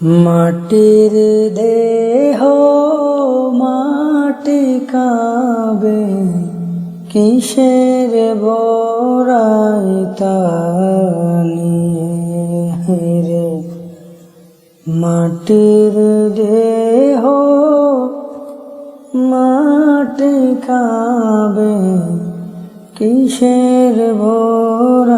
মাটির দেহ মাটি কাবে কিসের বরাইতানি রে মাটির দেহ মাটি কাবে কিসের ভরাইতানি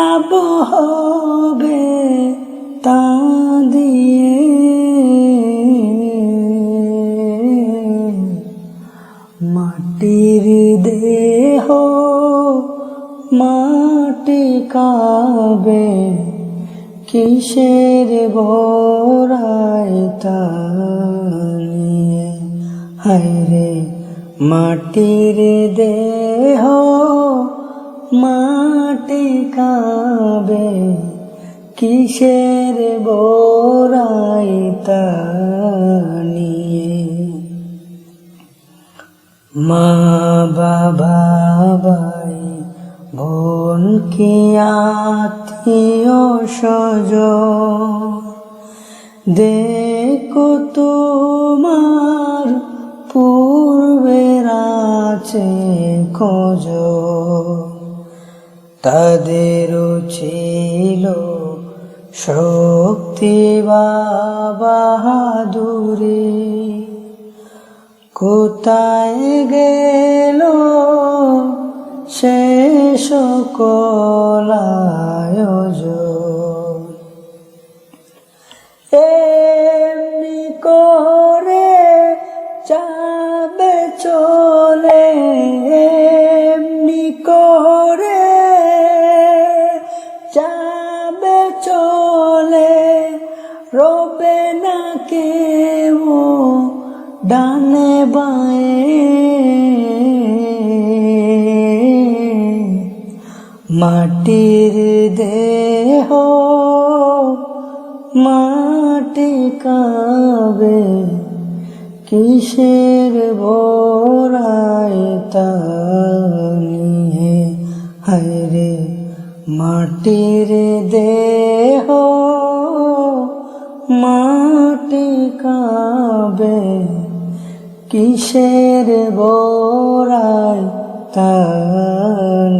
লাভ হবে তা দিয়ে মাটির দেহ মাটি কাবে কিসের ভরাইতানি হায়রে মাটির দেহ মাটি কাবে কিসের বোরাইতানি মা বাবা ভাই, বোন কি আত্মীয় সজ দেখো তোমার পূর্বের আছে খোঁজ। তাদেরও ছিল শক্তি বাহাদুরে। কোথায় গেল সে সকল রবে না কেউ ডানে বায়ে। মাটির দেহ মাটি কাবে কিসের ভরাইতানি হায়রে মাটির দেহ মাটি কাবে কিসের বোরাই তানি